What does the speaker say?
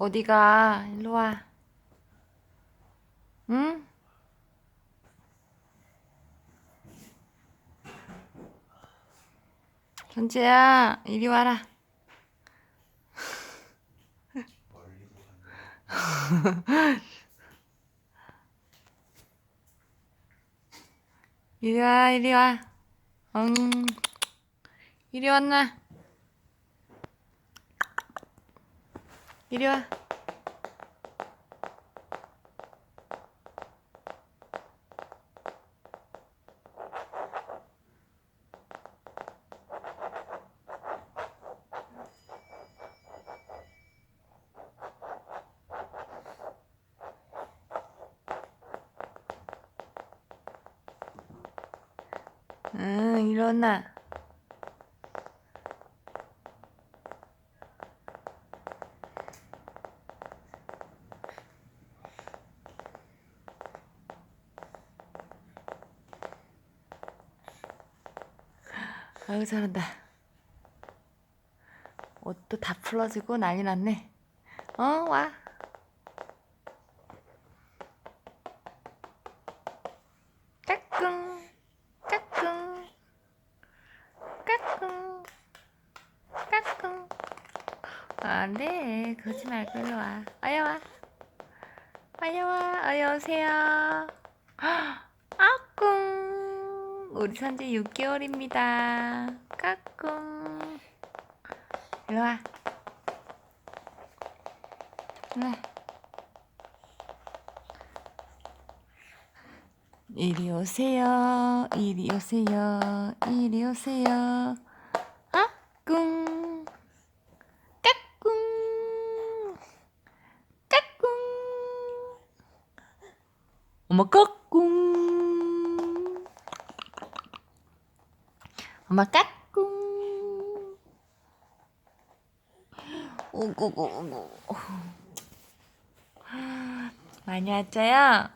어디가? 일로 와. 응? 현재야, 이리 와라. 이리 와, 이리 와. 응. 이리 왔나? 이리 와. 응, 일어나. 아유, 잘한다. 옷도 다 풀어지고 난리 났네. 어, 와. 까꿍, 까꿍, 까꿍, 까꿍. 안 돼. 그러지 말고 일로 와. 어여 와. 어여 와. 어여 오세요. 아꿍. 우리 선재 6개월입니다. 까꿍. 일로 와. 와. 이리 오세요. 이리 오세요. 이리 오세요. 까꿍. 까꿍. 까꿍. 엄마 까꿍. 오구구 오구. 많이 왔죠요?